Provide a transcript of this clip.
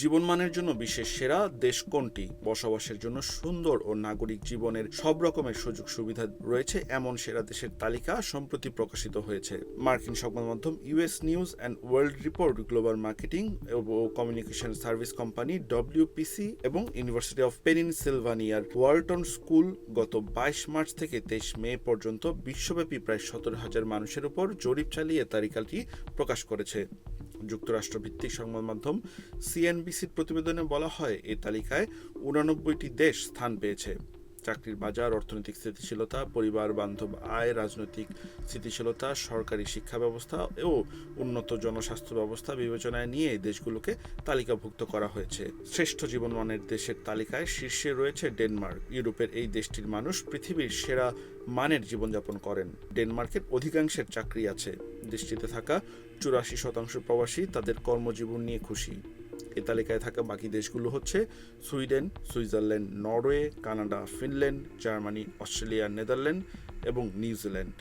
জীবনমানের জন্য বিশ্বের সেরা দেশ কোনটি? বসবাসের জন্য সুন্দর ও নাগরিক জীবনের সব রকমের সুযোগ সুবিধা রয়েছে, এমন সেরা দেশের তালিকা সম্প্রতি প্রকাশিত হয়েছে। মার্কিন সংবাদ মাধ্যম US news and world report, global marketing O communication service company WPC এবং ইউনিভার্সিটি অফ পেনিনসিলভানিয়ার ওয়ার্টন স্কুল গত বাইশ মার্চ থেকে তেইশ মে পর্যন্ত বিশ্বব্যাপী প্রায় সতেরো হাজার মানুষের উপর জরিপ চালিয়ে তালিকাটি প্রকাশ করেছে। যুক্তরাষ্ট্রভিত্তিক সংবাদ মাধ্যম সিএনবিসির প্রতিবেদনে বলা হয় এ তালিকায় উনানব্বইটি দেশ স্থান পেয়েছে। চাকরির বাজার, অর্থনৈতিক স্থিতিশীলতা পরিবার বান্ধব আয়, রাজনৈতিক স্থিতিশীলতা, সরকারি শিক্ষা ব্যবস্থা ও উন্নত জনস্বাস্থ্য ব্যবস্থা বিবেচনায় নিয়ে দেশগুলোকে তালিকাভুক্ত করা হয়েছে। শ্রেষ্ঠ জীবনমানের দেশের তালিকায় শীর্ষে রয়েছে ডেনমার্ক। ইউরোপের এই দেশটির মানুষ পৃথিবীর সেরা মানের জীবনযাপন করেন। ডেনমার্কের অধিকাংশের চাকরি আছে। দেশটিতে থাকা চুরাশি শতাংশ প্রবাসী তাদের কর্মজীবন নিয়ে খুশি। এই তালিকায় থাকা বাকি দেশগুলো হচ্ছে Sweden, Switzerland, Norway, Canada, Finland, Germany, Australia, Netherland এবং নিউজিল্যান্ড।